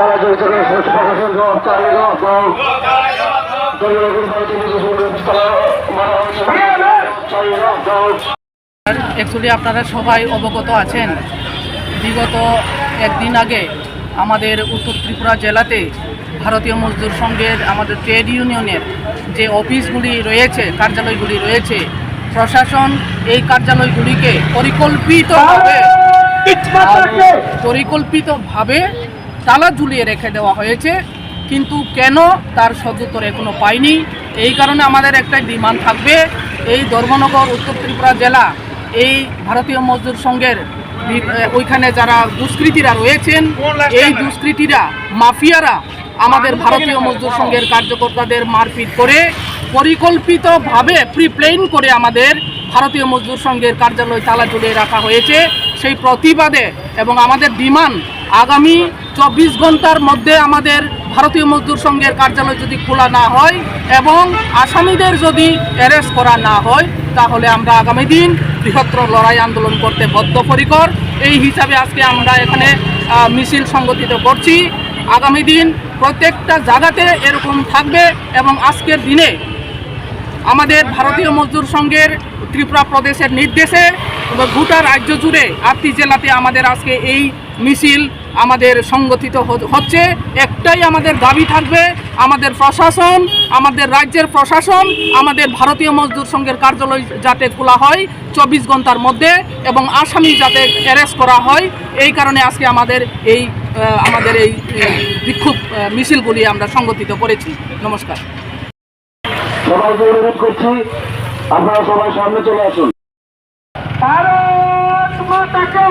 তারা জড়িত প্রশাসন তারা সহ অ্যাকচুয়ালি আপনারা সবাই অবগত আছেন। বিগত একদিন আগে আমাদের উত্তর ত্রিপুরা জেলাতে ভারতীয় মজদুর সংঘের আমাদের ট্রেড ইউনিয়নের যে অফিসগুলি রয়েছে কার্যালয়গুলি রয়েছে প্রশাসন এই কার্যালয়গুলিকে পরিকল্পিতভাবে পরিকল্পিতভাবে তালা ঝুলিয়ে রেখে দেওয়া হয়েছে কিন্তু কেন তার সদুত্তর এখনও পাইনি? এই কারণে আমাদের একটা ডিমান্ড থাকবে। এই ধর্মনগর উত্তর ত্রিপুরা জেলা এই ভারতীয় মজদুর সংঘের ওইখানে যারা দুষ্কৃতীরা রয়েছেন এই দুষ্কৃতীরা মাফিয়ারা আমাদের ভারতীয় মজদুর সংঘের কার্যকর্তাদের মারপিট করে পরিকল্পিতভাবে প্রিপ্লেন করে আমাদের ভারতীয় মজদুর সংঘের কার্যালয় তালা ঝুলিয়ে রাখা হয়েছে। সেই প্রতিবাদে এবং আমাদের ডিমান্ড আগামী চব্বিশ ঘণ্টার মধ্যে আমাদের ভারতীয় মজদুর সংঘের কার্যালয় যদি খোলা না হয় এবং আসামিদের যদি অ্যারেস্ট করা না হয়, তাহলে আমরা আগামী দিন বৃহত্তর লড়াই আন্দোলন করতে বদ্ধপরিকর। এই হিসাবে আজকে আমরা এখানে মিছিল সংগঠিত করছি। আগামী দিন প্রত্যেকটা জায়গাতে এরকম থাকবে এবং আজকের দিনে আমাদের ভারতীয় মজদুর সংঘের ত্রিপুরা প্রদেশের নির্দেশে গোটা রাজ্য জুড়ে আটটি জেলাতে আমাদের আজকে এই মিছিল আমাদের সংগঠিত হ- হচ্ছে একটাই আমাদের দাবি থাকবে আমাদের প্রশাসন আমাদের রাজ্যের প্রশাসন আমাদের ভারতীয় মজদুর সংঘের কার্যালয় যাতে খোলা হয় চব্বিশ ঘণ্টার মধ্যে এবং আসামি যাতে অ্যারেস্ট করা হয় এই কারণে আজকে আমাদের এই আমাদের এই বিক্ষোভ মিছিলগুলি আমরা সংগঠিত করেছি। নমস্কার। সবাইকে অনুরোধ করছি আপনারা সবাই সামনে চলে আসুন। ভারত মাতাকে।